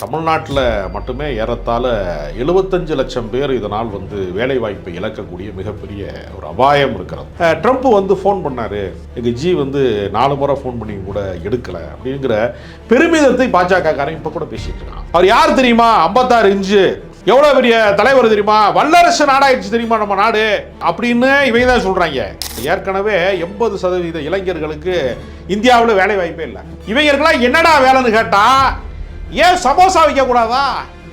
தமிழ்நாட்டில் மட்டுமே ஏறத்தாழ எழுபத்தஞ்சு லட்சம் பேர் இதனால் வந்து வேலை வாய்ப்பை இழக்கக்கூடிய மிகப்பெரிய ஒரு அபாயம் இருக்கிறது. ட்ரம்ப் வந்து ஃபோன் பண்ணார். எங்கள் ஜி வந்து நாலு முறை ஃபோன் பண்ணி கூட எடுக்கலை அப்படிங்கிற பெருமிதத்தை பாஜக இப்போ கூட பேசிட்டு இருக்கான். அவர் யார் தெரியுமா? ஐம்பத்தாறு இன்ச்சு. எவ்வளோ பெரிய தலைவர் தெரியுமா? வல்லரசு நாடாயிடுச்சு தெரியுமா நம்ம நாடு? அப்படின்னு இவங்க தான் சொல்கிறாங்க ஏற்கனவே எண்பது சதவீத இளைஞர்களுக்கு இந்தியாவில் வேலை வாய்ப்பே இல்லை இவங்களுக்கெல்லாம் என்னடா வேலைன்னு கேட்டால் ஏன் சமோசா வைக்க கூடாதா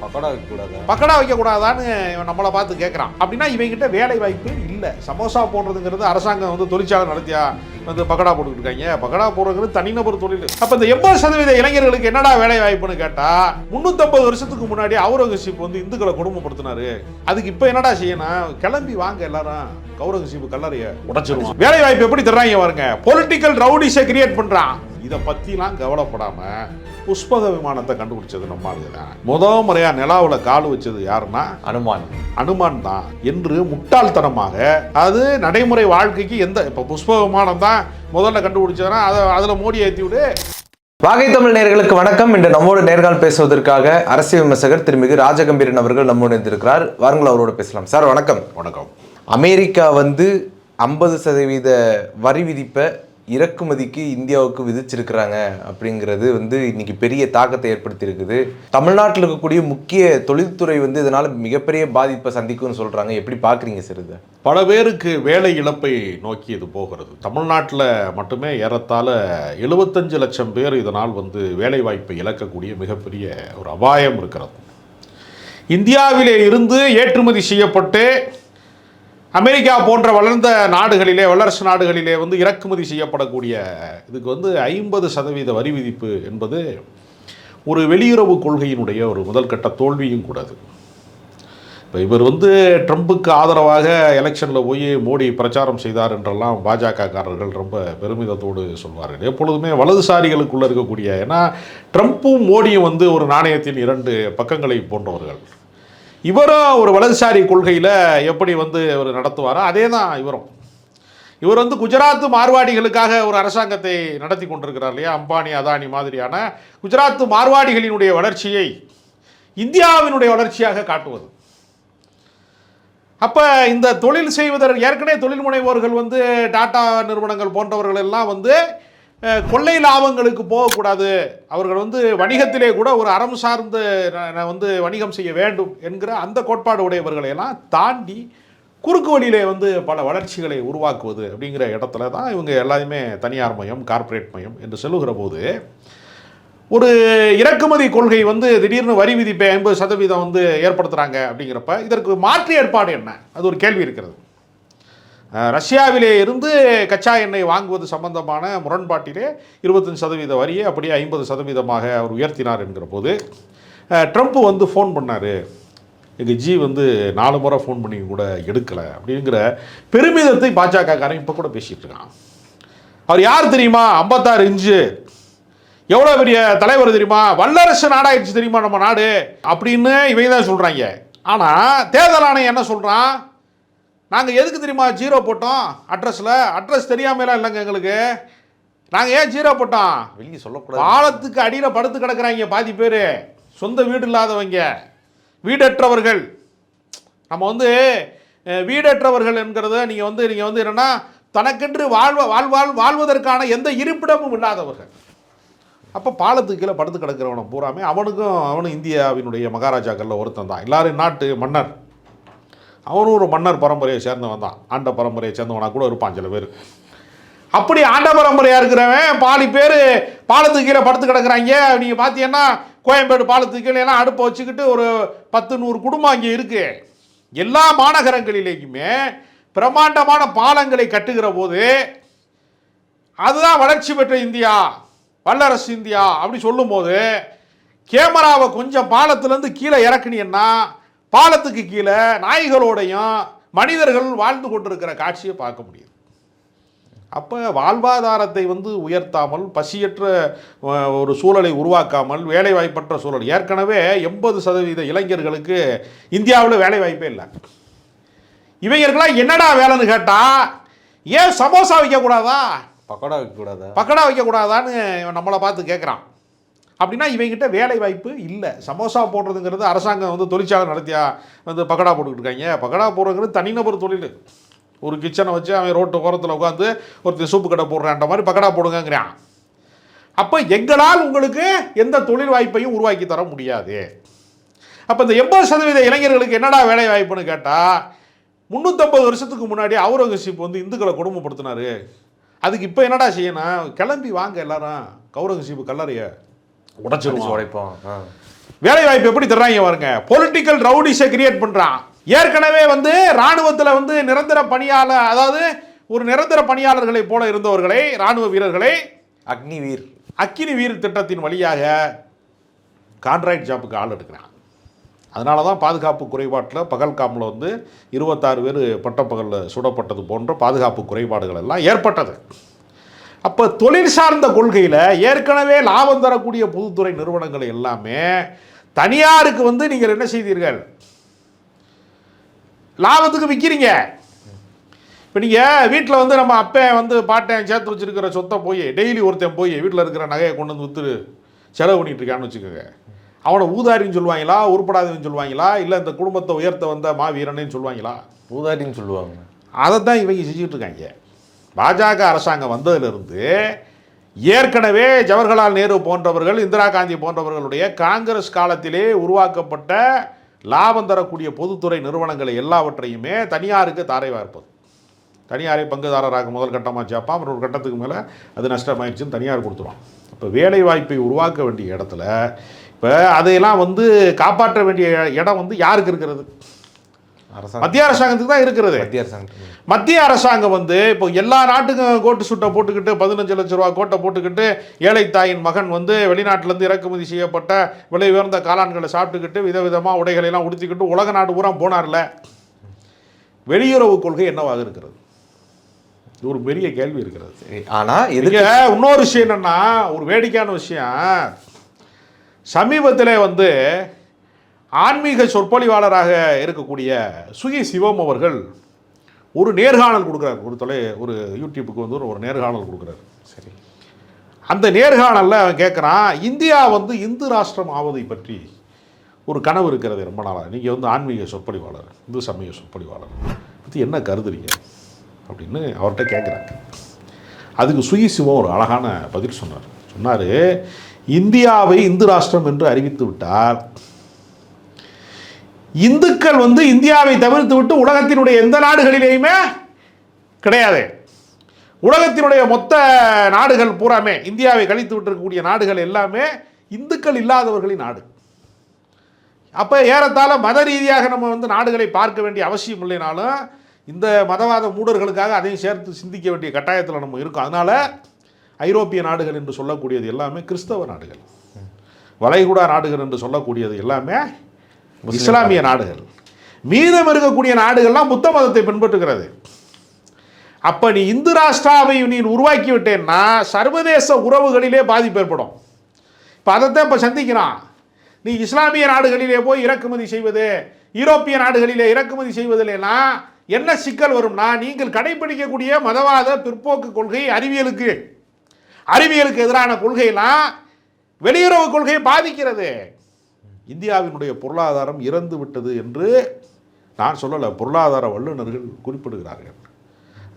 பக்கோடா கூடாதா பக்கடா வைக்க கூடாதான்னு இவன் நம்மளை பார்த்து கேட்குறான் அப்படின்னா இவங்கிட்ட வேலை வாய்ப்பு இல்லை. சமோசா போடுறதுங்கிறது அரசாங்கம் வந்து தொழிற்சாலை நடத்தியா? வந்து பக்கடா போட்டுக்கிட்டு இருக்காங்க. பக்கடா போடுறதுங்கிறது தனிநபர் தொழில். அப்போ இந்த எண்பது சதவீத இளைஞர்களுக்கு என்னடா வேலை வாய்ப்புன்னு கேட்டா முந்நூற்றம்பது வருஷத்துக்கு முன்னாடி அவுரங்கசீப் வந்து இந்துக்களை கொடுமைப்படுத்தினாரு. அதுக்கு இப்போ என்னடா செய்யணும்? கிளம்பி வாங்க எல்லாரும். கௌரங்கசீப் கல்லறைய உடைச்சிருவோம் வேலை வாய்ப்பு எப்படி தர்றாங்க பாருங்க. பொலிட்டிக்கல் ரவுடிஸை கிரியேட் பண்றான். இதை பத்திலாம் கவலைப்படாம புஷ்பக விமானத்தை கண்டுபிடிச்சது நம்ம தான் முத முறையா நிலாவுல கால் வச்சது யாருன்னா? அனுமான். அனுமான் தான். என்று முட்டாள்தனமாக அது நடைமுறை வாழ்க்கைக்கு எந்த இப்போ புஷ்ப விமானம் தான் முதல்ல கண்டுபிடிச்சதுன்னா அதை அதில் மோடி ஏற்றி விடு வாகை தமிழ் நேயர்களுக்கு வணக்கம். இன்று நம்மோடு நேர்கால் பேசுவதற்காக அரசியல் விமர்சகர் திருமிகு ராஜகம்பீரன் அவர்கள் நம்மோடு இருந்திருக்கிறார் வாருங்கள் அவரோட பேசலாம். சார் வணக்கம். வணக்கம். அமெரிக்கா வந்து ஐம்பது சதவீத வரி விதிப்பை இறக்குமதிக்கு இந்தியாவுக்கு விதிச்சிருக்கிறாங்க அப்படிங்கிறது வந்து இன்னைக்கு பெரிய தாக்கத்தை ஏற்படுத்தியிருக்குது. தமிழ்நாட்டில் இருக்கக்கூடிய முக்கிய தொழில்துறை வந்து இதனால் மிகப்பெரிய பாதிப்பை சந்திக்கும்னு சொல்கிறாங்க எப்படி பார்க்குறீங்க சார் இதை? பல பேருக்கு வேலை இழப்பை நோக்கி இது போகிறது. தமிழ்நாட்டில் மட்டுமே ஏறத்தாழ எழுபத்தஞ்சு லட்சம் பேர் இதனால் வந்து வேலை வாய்ப்பை இழக்கக்கூடிய மிகப்பெரிய ஒரு அபாயம் இருக்கிறது. இந்தியாவிலே இருந்து ஏற்றுமதி செய்யப்பட்டு அமெரிக்கா போன்ற வளர்ந்த நாடுகளிலே வல்லரசு நாடுகளிலே வந்து இறக்குமதி செய்யப்படக்கூடிய இதுக்கு வந்து ஐம்பது சதவீத வரி விதிப்பு என்பது ஒரு வெளியுறவு கொள்கையினுடைய ஒரு முதல்கட்ட தோல்வியும் கூட அது. இப்போ இவர் வந்து ட்ரம்புக்கு ஆதரவாக எலெக்ஷனில் போய் மோடி பிரச்சாரம் செய்தார் என்றெல்லாம் பாஜகக்காரர்கள் ரொம்ப பெருமிதத்தோடு சொல்வார்கள். எப்பொழுதுமே வலதுசாரிகளுக்குள்ளே இருக்கக்கூடிய ஏன்னா ட்ரம்ப்பும் மோடியும் வந்து ஒரு நாணயத்தின் இரண்டு பக்கங்களை போன்றவர்கள். இவரும் ஒரு வலதுசாரி கொள்கையில் எப்படி வந்து இவர் நடத்துவாரோ அதே தான் இவரும். இவர் வந்து குஜராத் மார்வாடிகளுக்காக ஒரு அரசாங்கத்தை நடத்தி கொண்டிருக்கிறார் இல்லையா? அம்பானி அதானி மாதிரியான குஜராத் மார்வாடிகளினுடைய வளர்ச்சியை இந்தியாவினுடைய வளர்ச்சியாக காட்டுவது. அப்போ இந்த தொழில் செய்வதற்கு ஏற்கனவே தொழில் முனைவோர்கள் வந்து டாடா நிறுவனங்கள் போன்றவர்கள் எல்லாம் வந்து கொள்ளை லாபங்களுக்கு போகக்கூடாது. அவர்கள் வந்து வணிகத்திலே கூட ஒரு அறம் சார்ந்து நான் வந்து வணிகம் செய்ய வேண்டும் என்கிற அந்த கோட்பாடு உடையவர்களை எல்லாம் தாண்டி குறுக்கு வழியிலே வந்து பல வளர்ச்சிகளை உருவாக்குவது அப்படிங்கிற இடத்துல தான் இவங்க எல்லாருமே தனியார் மயம் கார்ப்பரேட் மயம் என்று சொல்லுகிற போது ஒரு இறக்குமதி கொள்கை வந்து திடீர்னு வரி விதிப்பை ஐம்பது சதவீதம் வந்து ஏற்படுத்துகிறாங்க அப்படிங்கிறப்ப இதற்கு மாற்று ஏற்பாடு என்ன? அது ஒரு கேள்வி இருக்கிறது. ரஷ்யாவிலே இருந்து கச்சா எண்ணெய் வாங்குவது சம்பந்தமான முரண்பாட்டிலே இருபத்தஞ்சு சதவீத வரியை அப்படியே ஐம்பது சதவீதமாக அவர் உயர்த்தினார் என்கிற போது ட்ரம்ப் வந்து ஃபோன் பண்ணார். எங்கள் ஜி வந்து நாலு முறை ஃபோன் பண்ணி கூட எடுக்கலை அப்படிங்கிற பெருமிதத்தை பாஜகக்காரன் இப்போ கூட பேசிகிட்டு இருக்கான். அவர் யார் தெரியுமா? ஐம்பத்தாறு இன்ச்சு. எவ்வளோ பெரிய தலைவர் தெரியுமா? வல்லரசு நாடாயிடுச்சு தெரியுமா நம்ம நாடு? அப்படின்னு இவங்க தான் சொல்கிறாங்க ஆனால் தேர்தல் ஆணையம் என்ன சொல்கிறான் நாங்கள் எதுக்கு தெரியுமா ஜீரோ போட்டோம்? அட்ரஸில் அட்ரஸ் தெரியாமலாம் இல்லைங்க எங்களுக்கு. நாங்கள் ஏன் ஜீரோ போட்டோம்? வெளியே சொல்லக்கூடாது. பாலத்துக்கு அடியில் படுத்து கிடக்குறாங்க பாதி பேர். சொந்த வீடு இல்லாதவங்க. வீடற்றவர்கள். நம்ம வந்து வீடற்றவர்கள் என்கிறத நீங்கள் வந்து நீங்கள் வந்து என்னென்னா தனக்கென்று வாழ்வ வாழ்வால் வாழ்வதற்கான எந்த இருப்பிடமும் இல்லாதவர்கள். அப்போ பாலத்துக்கு கீழே படுத்து கிடக்கிறவனை பூராமே அவனுக்கும் அவனும் இந்தியாவினுடைய மகாராஜாக்களில் ஒருத்தன் தான். எல்லாரும் நாட்டு மன்னர். அவனும் ஒரு மன்னர் பரம்பரையை சேர்ந்தவன் தான். ஆண்ட பரம்பரையை சேர்ந்தவனா கூட இருப்பான் சில பேர். அப்படி ஆண்ட பரம்பரையாக இருக்கிறவன் பாதி பேர் பாலத்துக்கு கீழே படுத்து கிடக்குறாங்க. நீங்கள் பார்த்தீங்கன்னா கோயம்பேடு பாலத்துக்கு கீழே எல்லாம் அடுப்பை வச்சுக்கிட்டு ஒரு பத்து நூறு குடும்பம் அங்கே இருக்குது எல்லா மாநகரங்களிலேயுமே பிரம்மாண்டமான பாலங்களை கட்டுகிற போது அதுதான் வளர்ச்சி பெற்ற இந்தியா வல்லரசு இந்தியா அப்படி சொல்லும்போது கேமராவை கொஞ்சம் பாலத்துலேருந்து கீழே இறக்குனீங்கன்னா பாலத்துக்கு கீழே நாய்களோடையும் மனிதர்கள் வாழ்ந்து கொண்டிருக்கிற காட்சியை பார்க்க முடியுது. அப்போ வாழ்வாதாரத்தை வந்து உயர்த்தாமல் பசியற்ற ஒரு சூழலை உருவாக்காமல் வேலைவாய்ப்பற்ற சூழல். ஏற்கனவே எண்பது சதவீத இளைஞர்களுக்கு இந்தியாவில் வேலைவாய்ப்பே இல்லை. இவங்களுக்கெல்லாம் என்னடா வேலைன்னு கேட்டால் ஏன் சமோசா வைக்கக்கூடாதா? பக்கோடா கூடாதா பக்கடா வைக்கக்கூடாதான்னு நம்மளை பார்த்து கேட்குறான் அப்படின்னா இவங்ககிட்ட வேலை வாய்ப்பு இல்லை. சமோசா போடுறதுங்கிறது அரசாங்கம் வந்து தொழிற்சாலை நடத்தியா வந்து பக்கடா போட்டுக்கிட்டு இருக்காங்க. பக்கடா போடுறதுங்கிறது தனிநபர் தொழில். ஒரு கிச்சனை வச்சு அவன் ரோட்டு ஓரத்தில் உட்காந்து ஒருத்தர் சூப்பு கடை போடுறான்ற மாதிரி பக்கடா போடுங்கிறான் அப்போ எங்களால் உங்களுக்கு எந்த தொழில் வாய்ப்பையும் உருவாக்கி தர முடியாது. அப்போ இந்த எண்பது சதவீத இளைஞர்களுக்கு என்னடா வேலை வாய்ப்புன்னு கேட்டால் முந்நூற்றம்பது வருஷத்துக்கு முன்னாடி அவுரங்கசீப் வந்து இந்துக்களை கொடுமைப்படுத்தினார். அதுக்கு இப்போ என்னடா செய்யணும்? கிளம்பி வாங்க எல்லாரும். கௌரங்கசீப் கல்லறையை. உடைச்சிருவோம் உடைப்போம். வேலை வாய்ப்பு எப்படி தர்றாங்க பாருங்க. பொலிட்டிக்கல் ரவுடிஸை கிரியேட் பண்றான். ஏற்கனவே வந்து ராணுவத்தில் வந்து நிரந்தர பணியாளர் அதாவது ஒரு நிரந்தர பணியாளர்களை போல இருந்தவர்களை ராணுவ வீரர்களை அக்னிவீர் அக்கினி வீர் திட்டத்தின் வழியாக கான்ட்ராக்ட் ஜாப்புக்கு ஆள் எடுக்கிறான். அதனால தான் பாதுகாப்பு குறைபாட்டில் பகல்காமில் வந்து இருபத்தாறு பேர் பட்டப்பகலில் சுடப்பட்டது போன்ற பாதுகாப்பு குறைபாடுகள் எல்லாம் ஏற்பட்டது. அப்போ தொழில் சார்ந்த கொள்கையில் ஏற்கனவே லாபம் தரக்கூடிய பொதுத்துறை நிறுவனங்கள் எல்லாமே தனியாருக்கு வந்து நீங்கள் என்ன செய்தீர்கள்? லாபத்துக்கு விற்கிறீங்க இப்போ நீங்கள் வீட்டில் வந்து நம்ம அப்பன் வந்து பாட்டன் சேர்த்து வச்சிருக்கிற சொத்தை போய் டெய்லி ஒருத்தன் போய் வீட்டில் இருக்கிற நகையை கொண்டு வந்து விற்று செலவு பண்ணிட்டு இருக்கான்னு வச்சுக்கோங்க. அவனை ஊதாரின்னு சொல்லுவாங்களா உருப்படாதவன்னு சொல்லுவாங்களா இல்லை இந்த குடும்பத்தை உயர்த்த வந்த மாவீரன்னு சொல்லுவாங்களா? ஊதாரின்னு சொல்லுவாங்க. அதை தான் இவங்க செஞ்சுட்டு இருக்காங்க. பாஜக அரசாங்கம் வந்ததிலிருந்து ஏற்கனவே ஜவஹர்லால் நேரு போன்றவர்கள் இந்திரா காந்தி போன்றவர்களுடைய காங்கிரஸ் காலத்திலே உருவாக்கப்பட்ட லாபம் தரக்கூடிய பொதுத்துறை நிறுவனங்களை எல்லாவற்றையுமே தனியாருக்கு தாரை வார்ப்பது. தனியாரை பங்குதாரராக முதல் கட்டமாக சேர்ப்பான் ஒரு கட்டத்துக்கு மேலே அது நஷ்டமாயிடுச்சுன்னு தனியார் கொடுத்துருவான். இப்போ வேலை வாய்ப்பை உருவாக்க வேண்டிய இடத்துல இப்போ அதையெல்லாம் வந்து காப்பாற்ற வேண்டிய இடம் வந்து யாருக்கு இருக்கிறது? மத்திய அரசாங்கத்துக்கு தான் இருக்கிறது. மத்திய அரசாங்கம் மத்திய அரசாங்கம் வந்து இப்போ எல்லா நாட்டுக்கும் கோட்டு சுட்டை போட்டுக்கிட்டு பதினஞ்சு லட்ச ரூபா கோட்டை போட்டுக்கிட்டு ஏழை தாயின் மகன் வந்து வெளிநாட்டிலேருந்து இறக்குமதி செய்யப்பட்ட விலை உயர்ந்த காளான்களை சாப்பிட்டுக்கிட்டு விதவிதமாக உடைகளை எல்லாம் உடுத்திக்கிட்டு உலக நாடு பூரா போனார்ல. வெளியுறவு கொள்கை என்னவாக இருக்கிறது? இது ஒரு பெரிய கேள்வி இருக்கிறது. சரி ஆனா எதுக்கு? இதுக்கு இன்னொரு விஷயம் என்னன்னா ஒரு வேடிக்கையான விஷயம். சமீபத்தில் வந்து ஆன்மீக சொற்பொழிவாளராக இருக்கக்கூடிய சுகி சிவம் அவர்கள் ஒரு நேர்காணல் கொடுக்குறாரு. ஒரு தொலை ஒரு யூடியூப்புக்கு வந்து ஒரு நேர்காணல் கொடுக்குறாரு. சரி. அந்த நேர்காணலில் அவன் கேட்குறான் இந்தியா வந்து இந்து ராஷ்டிரம் ஆவதை பற்றி ஒரு கனவு இருக்கிறது ரொம்ப நாளாக நீங்கள் வந்து ஆன்மீக சொற்பொழிவாளர் இந்து சமய சொற்பொழிவாளர். பற்றி என்ன கருதுறீங்க? அப்படின்னு அவர்கிட்ட கேட்குறாங்க அதுக்கு சுகி சிவம் ஒரு அழகான பதில் சொன்னார். சொன்னார் இந்தியாவை இந்து ராஷ்டிரம் என்று அறிவித்து விட்டால் இந்துக்கள் வந்து இந்தியாவை தவிர்த்து விட்டு உலகத்தினுடைய எந்த நாடுகளிலேயுமே கிடையாது. உலகத்தினுடைய மொத்த நாடுகள் பூராமே இந்தியாவை கழித்து விட்டுருக்கக்கூடிய நாடுகள் எல்லாமே இந்துக்கள் இல்லாதவர்களின் நாடு. அப்போ ஏறத்தாழ மத ரீதியாக நம்ம வந்து நாடுகளை பார்க்க வேண்டிய அவசியம் இல்லைனாலும் இந்த மதவாத மூடர்களுக்காக அதையும் சேர்த்து சிந்திக்க வேண்டிய கட்டாயத்தில் நம்ம இருக்கோம். அதனால் ஐரோப்பிய நாடுகள் என்று சொல்லக்கூடியது எல்லாமே கிறிஸ்தவ நாடுகள். வளைகுடா நாடுகள் என்று சொல்லக்கூடியது எல்லாமே இஸ்லாமிய நாடுகள். மீதம் இருக்கக்கூடிய நாடுகள்லாம் புத்த மதத்தை பின்பற்றுகிறது. அப்ப நீ இந்து ராஷ்டிராவை நீ உருவாக்கி விட்டேன்னா சர்வதேச உறவுகளிலே பாதிப்பு ஏற்படும். இப்போ அதைத்தான் இப்போ சந்திக்கிறான். நீ இஸ்லாமிய நாடுகளிலே போய் இறக்குமதி செய்வது யூரோப்பிய நாடுகளிலே இறக்குமதி செய்வதிலேனா என்ன சிக்கல் வரும்னா நீங்கள் கடைபிடிக்கக்கூடிய மதவாத பிற்போக்கு கொள்கை அறிவியலுக்கு. அறிவியலுக்கு எதிரான கொள்கையெல்லாம் வெளியுறவு கொள்கையை பாதிக்கிறது. இந்தியாவினுடைய பொருளாதாரம் இறந்து விட்டது என்று நான் சொல்லலை பொருளாதார வல்லுநர்கள் குறிப்பிடுகிறார்கள்.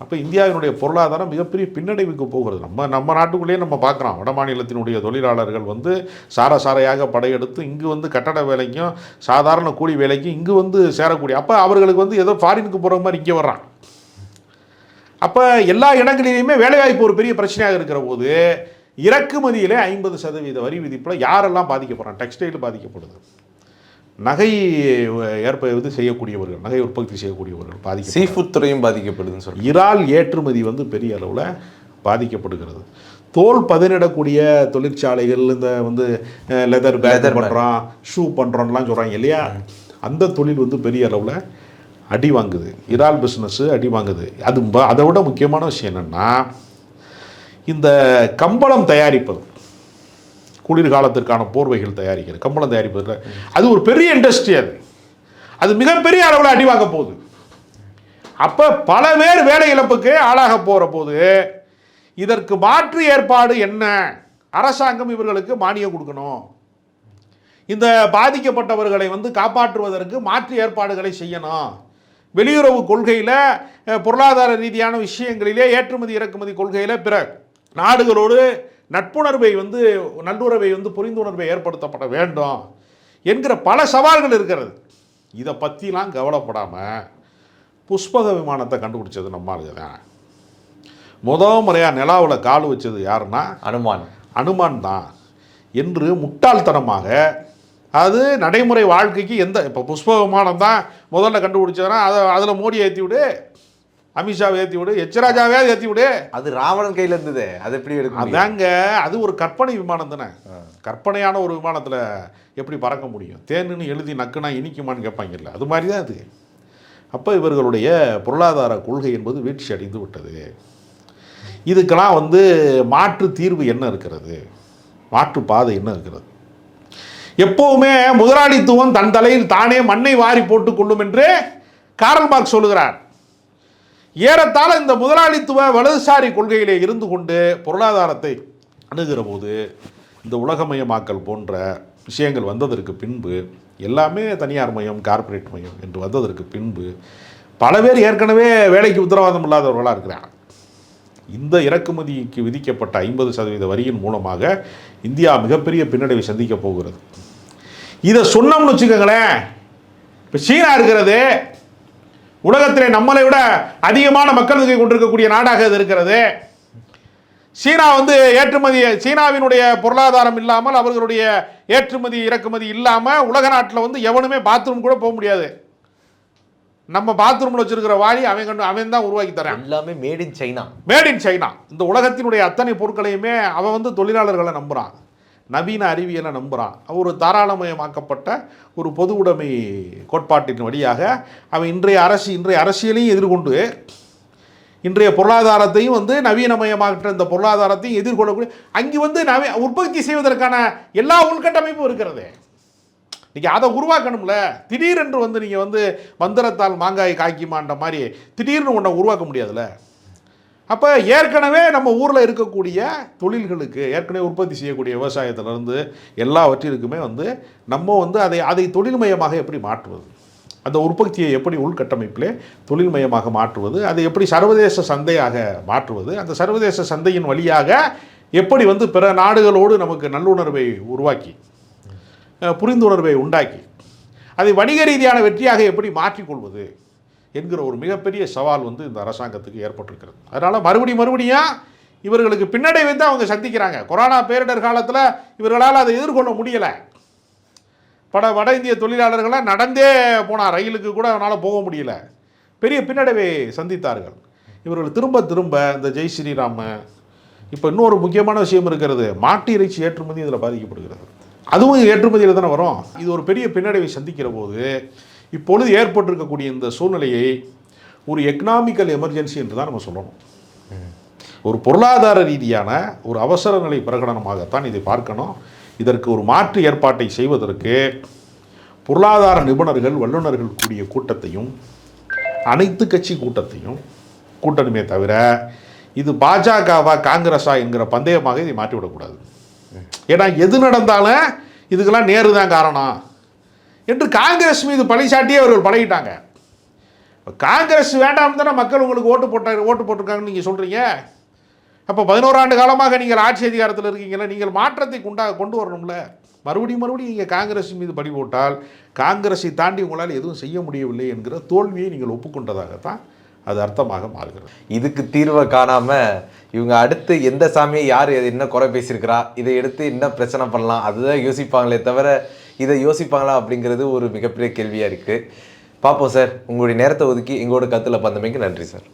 அப்போ இந்தியாவினுடைய பொருளாதாரம் மிகப்பெரிய பின்னடைவுக்கு போகிறது. நம்ம நம்ம நாட்டுக்குள்ளேயே நம்ம பார்க்குறோம். வட மாநிலத்தினுடைய தொழிலாளர்கள் வந்து சார சாரையாக படையெடுத்து இங்கு வந்து கட்டட வேலைக்கும் சாதாரண கூலி வேலைக்கும் இங்கு வந்து சேரக்கூடிய அப்போ அவர்களுக்கு வந்து ஏதோ ஃபாரினுக்கு போகிற மாதிரி இங்கே வர்றான். அப்போ எல்லா இடங்களிலையுமே வேலைவாய்ப்பு ஒரு பெரிய பிரச்சனையாக இருக்கிற போது இறக்குமதியிலே ஐம்பது சதவீத வரி விதிப்பில் யாரெல்லாம் பாதிக்கப்படுறாங்க? டெக்ஸ்டைல் பாதிக்கப்படுது. நகை ஏற்ப இது செய்யக்கூடியவர்கள் நகை உற்பத்தி செய்யக்கூடியவர்கள் பாதிக்க சீஃபுட் துறையும் பாதிக்கப்படுதுன்னு சொல்றேன் இறால் ஏற்றுமதி வந்து பெரிய அளவில் பாதிக்கப்படுகிறது. தோல் பதனிடக்கூடிய தொழிற்சாலைகள் இந்த வந்து லெதர் bag. பண்ணுறோம் ஷூ பண்ணுறோம்லாம் சொல்கிறாங்க இல்லையா? அந்த தொழில் வந்து பெரிய அளவில் அடி வாங்குது. இறால் பிஸ்னஸ்ஸு அடி வாங்குது. அது அதை விட முக்கியமான விஷயம் என்னென்னா இந்த கம்பளம் தயாரிப்பது குளிர்காலத்திற்கான போர்வைகள் தயாரிக்கிறது கம்பளம் தயாரிப்பதில் அது ஒரு பெரிய இண்டஸ்ட்ரி அது. அது மிகப்பெரிய அளவில் அடி போகுது. அப்போ பல பேர் வேலை இழப்புக்கு ஆளாக போகிற போது இதற்கு மாற்று ஏற்பாடு என்ன? அரசாங்கம் இவர்களுக்கு மானியம் கொடுக்கணும். இந்த பாதிக்கப்பட்டவர்களை வந்து காப்பாற்றுவதற்கு மாற்று ஏற்பாடுகளை செய்யணும். வெளியுறவு கொள்கையில் பொருளாதார ரீதியான விஷயங்களிலே ஏற்றுமதி இறக்குமதி கொள்கையில் பிற நாடுகளோடு நட்புணர்வை வந்து நல்லுறவை வந்து புரிந்துணர்வை ஏற்படுத்தப்பட வேண்டும் என்கிற பல சவால்கள் இருக்கிறது. இதை பற்றிலாம் கவலைப்படாமல் புஷ்பக விமானத்தை கண்டுபிடிச்சது நம்ம ஆளுங்க தான். முதல் முறையாக நிலாவில் கால் வச்சது யாருன்னா? அனுமான். அனுமான் தான். என்று முட்டாள்தனமாக அது நடைமுறை வாழ்க்கைக்கு எந்த இப்போ புஷ்ப விமானம் தான் முதல்ல கண்டுபிடிச்சதுன்னா அதை அதில் மோடி ஏற்றி விடு அமித்ஷாவை ஏற்றி விடு எச்ராஜாவே ஏற்றி விடு. அது ராவணன் கையில இருந்தது. அது எப்படி எடுக்க முடியும்? அதாங்க அது ஒரு கற்பனை விமானம் தானே. கற்பனையான ஒரு விமானத்தில் எப்படி பறக்க முடியும்? தேனுன்னு எழுதி நக்குனா இனிக்குமான்னு கேட்பாங்கல்ல அது மாதிரி தான் அது. அப்போ இவர்களுடைய பொருளாதார கொள்கை என்பது வீழ்ச்சி அடைந்து விட்டது. இதுக்கெல்லாம் வந்து மாற்று தீர்வு என்ன இருக்கிறது? மாற்று பாதை என்ன இருக்கிறது? எப்பவுமே முதலாளித்துவம் தன் தலையில் தானே மண்ணை வாரி போட்டுக் கொள்ளும் என்று காரல் மார்க்ஸ் சொல்லுகிறார். ஏறத்தாழ இந்த முதலாளித்துவ வலதுசாரி கொள்கையிலே இருந்து கொண்டு பொருளாதாரத்தை அணுகிற போது இந்த உலகமயமாக்கல் போன்ற விஷயங்கள் வந்ததற்கு பின்பு எல்லாமே தனியார் மையம் கார்ப்பரேட் மையம் என்று வந்ததற்கு பின்பு பல பேர் ஏற்கனவே வேலைக்கு உத்தரவாதம் இல்லாதவர்களாக இருக்கிறாங்க. இந்த இறக்குமதிக்கு விதிக்கப்பட்ட ஐம்பது சதவீத வரியின் மூலமாக இந்தியா மிகப்பெரிய பின்னடைவை சந்திக்க போகிறது. இதை சொன்னோம்னு வச்சுக்கோங்களேன் இப்போ சீனா இருக்கிறது உலகத்திலே நம்மளை விட அதிகமான மக்கள் தொகை கொண்டிருக்கக்கூடிய நாடாக இது இருக்கிறது. சீனா வந்து ஏற்றுமதி சீனாவினுடைய பொருளாதாரம் இல்லாமல் அவர்களுடைய ஏற்றுமதி இறக்குமதி இல்லாமல் உலக நாட்டில் வந்து எவனுமே பாத்ரூம் கூட போக முடியாது. நம்ம பாத்ரூமில் வச்சிருக்கிற வாளி அவன் கண்டு அவன் தான் உருவாக்கி தரான் எல்லாமே made in China made in China இந்த உலகத்தினுடைய அத்தனை பொருட்களையுமே அவன் வந்து தொழிலாளர்களை நம்புகிறான் நவீன அறிவியலை நம்புகிறான் ஒரு தாராளமயமாக்கப்பட்ட ஒரு பொது உடைமை கோட்பாட்டின் வழியாக அவன் இன்றைய அரசு இன்றைய அரசியலையும் எதிர்கொண்டு இன்றைய பொருளாதாரத்தையும் வந்து நவீனமயமாற்ற இந்த பொருளாதாரத்தையும் எதிர்கொள்ளக்கூடிய அங்கே வந்து நவீ உற்பத்தி செய்வதற்கான எல்லா உள்கட்டமைப்பும் இருக்கிறது. நீங்கள் அதை உருவாக்கணும்ல. திடீரென்று வந்து நீங்கள் வந்து மந்திரத்தால் மாங்காய் காய்க்குமான்ற மாதிரி திடீர்னு ஒன்றை உருவாக்க முடியாதுல்ல. அப்போ ஏற்கனவே நம்ம ஊரில் இருக்கக்கூடிய தொழில்களுக்கு ஏற்கனவே உற்பத்தி செய்யக்கூடிய விவசாயத்திலேருந்து எல்லாவற்றிற்குமே வந்து நம்ம வந்து அதை அதை தொழில்மயமாக எப்படி மாற்றுவது? அந்த உற்பத்தியை எப்படி உள்கட்டமைப்பிலே தொழில்மயமாக மாற்றுவது? அதை எப்படி சர்வதேச சந்தையாக மாற்றுவது? அந்த சர்வதேச சந்தையின் வழியாக எப்படி வந்து பிற நாடுகளோடு நமக்கு நல்லுணர்வை உருவாக்கி புரிந்துணர்வை உண்டாக்கி அதை வணிக ரீதியான வெற்றியாக எப்படி மாற்றிக்கொள்வது? என்கிற ஒரு மிகப்பெரிய சவால் வந்து இந்த அரசாங்கத்துக்கு ஏற்பட்டிருக்கிறது. அதனால் மறுபடியும் மறுபடியும் இவர்களுக்கு பின்னடைவை தான் அவங்க சந்திக்கிறாங்க? கொரோனா பேரிடர் காலத்தில் இவர்களால் அதை எதிர்கொள்ள முடியலை. பல வட இந்திய தொழிலாளர்களாக நடந்தே போனால் ரயிலுக்கு கூட அவனால் போக முடியல. பெரிய பின்னடைவை சந்தித்தார்கள். இவர்கள் திரும்ப திரும்ப இந்த ஜெய் ஸ்ரீராம இப்போ இன்னொரு முக்கியமான விஷயம் இருக்கிறது. மாட்டு இறைச்சி ஏற்றுமதி இதில் பாதிக்கப்படுகிறது. அதுவும் ஏற்றுமதியில் தானே வரும். இது ஒரு பெரிய பின்னடைவை சந்திக்கிற போது இப்பொழுது ஏற்பட்டிருக்கக்கூடிய இந்த சூழ்நிலையை ஒரு எக்கனாமிக்கல் எமர்ஜென்சி என்று தான் நம்ம சொல்லணும். ஒரு பொருளாதார ரீதியான ஒரு அவசர நிலை பிரகடனமாகத்தான் இதை பார்க்கணும். இதற்கு ஒரு மாற்று ஏற்பாட்டை செய்வதற்கு பொருளாதார நிபுணர்கள் வல்லுநர்கள் கூடிய கூட்டத்தையும் அனைத்து கட்சி கூட்டத்தையும் கூட்டணுமே தவிர இது பாஜகவா காங்கிரஸா என்கிற பந்தயமாக இதை மாற்றிவிடக்கூடாது. ஏன்னா எது நடந்தாலும் இதுக்கெல்லாம் நேரு தான் காரணம். என்று காங்கிரஸ் மீது பழிசாட்டியே அவர்கள் பழகிட்டாங்க. காங்கிரஸ் வேண்டாம் தானே மக்கள் உங்களுக்கு ஓட்டு போட்டாங்க ஓட்டு போட்டிருக்காங்கன்னு நீங்கள் சொல்கிறீங்க அப்போ பதினோராண்டு காலமாக நீங்கள் ஆட்சி அதிகாரத்தில் இருக்கீங்களா நீங்கள் மாற்றத்தை கொண்டா கொண்டு வரணும்ல. மறுபடியும் மறுபடியும் நீங்கள் காங்கிரஸ் மீது படி போட்டால் காங்கிரஸை தாண்டி உங்களால் எதுவும் செய்ய முடியவில்லை என்கிற தோல்வியை நீங்கள் ஒப்புக்கொண்டதாகத்தான் அது அர்த்தமாக மாறுகிறது. இதுக்கு தீர்வை காணாமல் இவங்க அடுத்து எந்த சாமியை யார் என்ன குறை பேசியிருக்கிறா இதை எடுத்து என்ன பிரச்சனை பண்ணலாம் அதுதான் யோசிப்பாங்களே தவிர இதை யோசிப்பாங்களா அப்படிங்கிறது ஒரு மிகப்பெரிய கேள்வியாக இருக்குது பார்ப்போம் சார். உங்களுடைய நேரத்தை ஒதுக்கி எங்களோட கத்தில் பந்தமைக்கு நன்றி சார்.